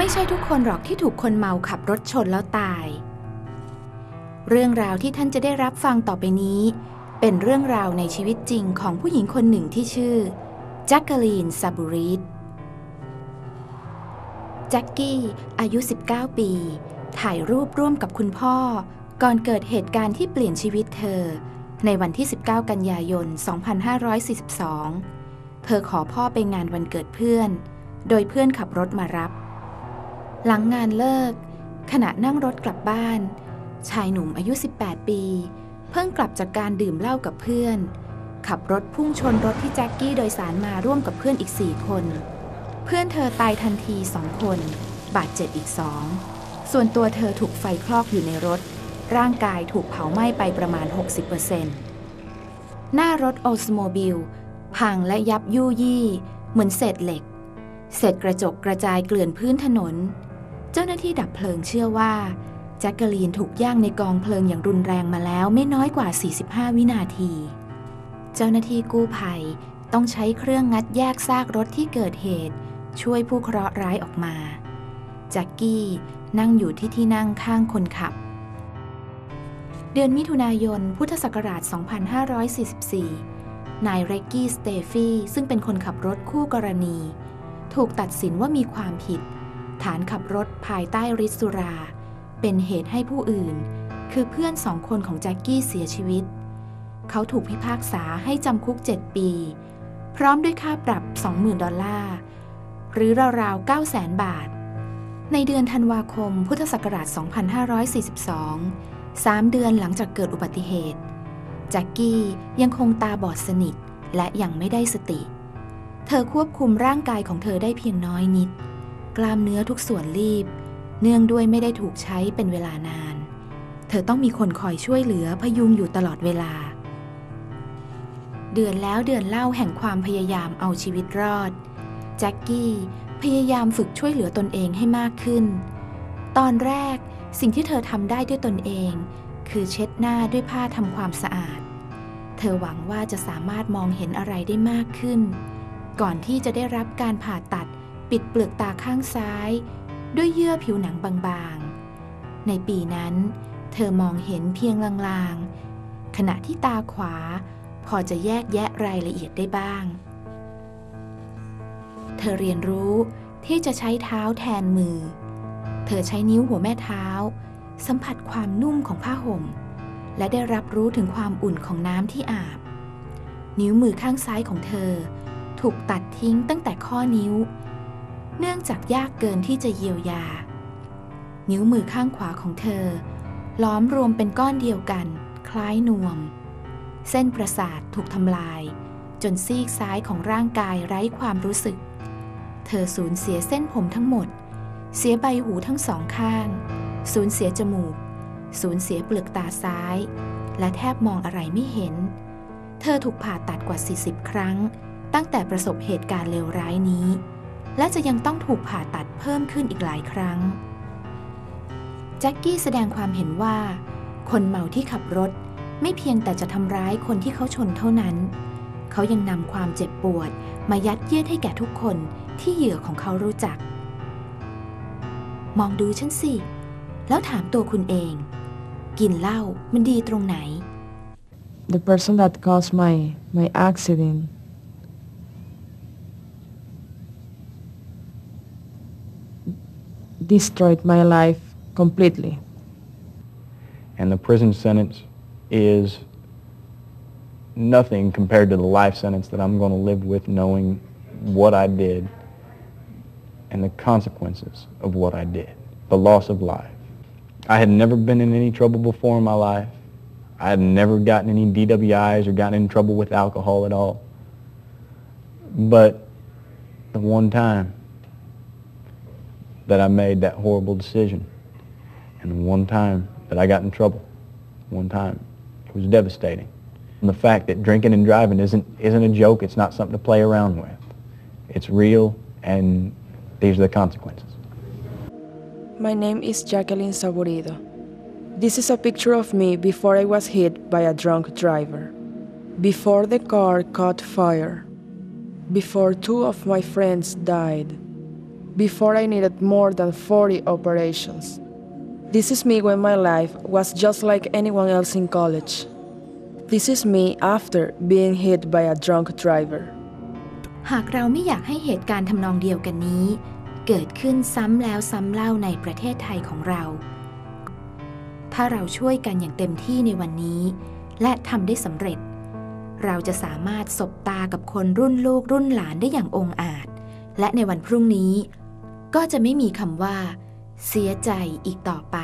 ไม่ใช่ทุกคนหรอกที่ถูกคนเมาขับรถชนแล้วตาย เรื่องราวที่ท่านจะได้รับฟังต่อไปนี้ เป็นเรื่องราวในชีวิตจริงของผู้หญิงคนหนึ่งที่ชื่อแจ็คเกอรีนซาบูริสแจ็คกี้อายุ 19 ปี ถ่ายรูปร่วมกับคุณพ่อ ก่อนเกิดเหตุการณ์ที่เปลี่ยนชีวิตเธอ ในวันที่ 19 กันยายน 2542 เธอขอพ่อไปงานวันเกิดเพื่อน โดยเพื่อนขับรถมารับ หลังงานเลิก ขณะนั่งรถกลับบ้าน ชายหนุ่มอายุ 18 ปี เพิ่งกลับจากการดื่มเหล้ากับเพื่อน ขับรถพุ่งชนรถที่แจ็คกี้โดยสารมาร่วมกับเพื่อนอีก4คน เพื่อนเธอตายทันทีสองคน บาดเจ็บอีกสองส่วนตัวเธอถูกไฟคลอกอยู่ในรถ ร่างกายถูกเผาไหม้ไปประมาณ 60%หน้ารถโอสโมบิลพังและยับยู่ยี่ เหมือนเศษเหล็ก เศษกระจกกระจายเกลื่อนพื้นถนน หน้าที่ดับเพลิงเชื่อว่าแจ็คเกอรีนถูกย่างในกองเพลิงอย่างรุนแรงมาแล้วไม่น้อยกว่า 45 วินาที เจ้าหน้าที่กู้ภัยต้องใช้เครื่องงัดแยกซากรถที่เกิดเหตุ ช่วยผู้เคราะห์ร้ายออกมา แจ็คกี้นั่งอยู่ที่ที่นั่งข้างคนขับ เดือนมิถุนายน พุทธศักราช 2544 นายเรกกี้ สเตฟี่ซึ่งเป็นคนขับรถคู่กรณี ถูกตัดสินว่ามีความผิด ฐานขับรถภายใต้ฤทธิ์สุรา เป็นเหตุให้ผู้อื่น คือเพื่อนสองคนของแจ็คกี้เสียชีวิต เขาถูกพิพากษาให้จำคุก 7 ปี พร้อมด้วยค่าปรับ 20,000 ดอลลาร์ หรือราวๆ 900,000 บาท ในเดือนธันวาคมพุทธศักราช 2542สามเดือนหลังจากเกิดอุบัติเหตุแจ็คกี้ยังคงตาบอดสนิทและยังไม่ได้สติ เธอควบคุมร่างกายของเธอได้เพียงน้อยนิด กล้ามเนื้อทุกส่วนรีบ เนื่องด้วยไม่ได้ถูกใช้เป็นเวลานาน เธอต้องมีคนคอยช่วยเหลือพยุงอยู่ตลอดเวลา เดือนแล้วเดือนเล่าแห่งความพยายามเอาชีวิตรอด แจ็คกี้พยายามฝึกช่วยเหลือตนเองให้มากขึ้น ตอนแรกสิ่งที่เธอทำได้ด้วยตนเอง คือเช็ดหน้าด้วยผ้าทำความสะอาด เธอหวังว่าจะสามารถมองเห็นอะไรได้มากขึ้น ก่อนที่จะได้รับการผ่าตัด ปิดเปลือกตาข้างซ้าย ด้วยเยื่อผิวหนังบางๆ ในปีนั้น เธอมองเห็นเพียงลางๆ ขณะที่ตาขวา พอจะแยกแยะรายละเอียดได้บ้าง เธอเรียนรู้ที่จะใช้เท้าแทนมือ เธอใช้นิ้วหัวแม่เท้า สัมผัสความนุ่มของผ้าห่ม และได้รับรู้ถึงความอุ่นของน้ำที่อาบ นิ้วมือข้างซ้ายของเธอ ถูกตัดทิ้งตั้งแต่ข้อนิ้ว เนื่องจากยากเกินที่จะเยียวยา นิ้วมือข้างขวาของเธอ ล้อมรวมเป็นก้อนเดียวกัน คล้ายนวม เส้นประสาทถูกทำลาย จนซีกซ้ายของร่างกายไร้ความรู้สึก เธอสูญเสียเส้นผมทั้งหมด เสียใบหูทั้งสองข้าง สูญเสียจมูก สูญเสียเปลือกตาซ้าย และแทบมองอะไรไม่เห็น เธอถูกผ่าตัดกว่า 40 ครั้ง ตั้งแต่ประสบเหตุการณ์เลวร้ายนี้ และจะยังต้องถูกผ่าตัดเพิ่มขึ้นอีกหลายครั้ง แจ็คกี้แสดงความเห็นว่า คนเมาที่ขับรถไม่เพียงแต่จะทำร้ายคนที่เขาชนเท่านั้น เขายังนำความเจ็บปวดมายัดเยียดให้แก่ทุกคนที่เหยื่อของเขารู้จัก มองดูฉันสิ แล้วถามตัวคุณเอง กินเหล้ามันดีตรงไหน the person that caused my my accident destroyed my life completely. And the prison sentence is nothing compared to the life sentence that I'm going to live with knowing what I did and the consequences of what I did. The loss of life. I had never been in any trouble before in my life. I had never gotten any DWIs or gotten in trouble with alcohol at all. But the one time that I made that horrible decision and one time that I got in trouble, one time, it was devastating. And the fact that drinking and driving isn't, isn't a joke, it's not something to play around with. It's real and these are the consequences. My name is Jacqueline Saburido. This is a picture of me before I was hit by a drunk driver. Before the car caught fire. Before two of my friends died. Before I needed more than 40 operations. This is me when my life was just like anyone else in college. This is me after being hit by a drunk driver. หากเราไม่อยากให้เหตุการณ์ทำนองเดียวกันนี้ เกิดขึ้นซ้ำแล้วซ้ำเล่าในประเทศไทยของเรา ถ้าเราช่วยกันอย่างเต็มที่ในวันนี้ และทำได้สำเร็จ เราจะสามารถสบตากับคนรุ่นลูกรุ่นหลานได้อย่างองอาจ และในวันพรุ่งนี้ ก็จะไม่มีคำว่า เสียใจอีกต่อไป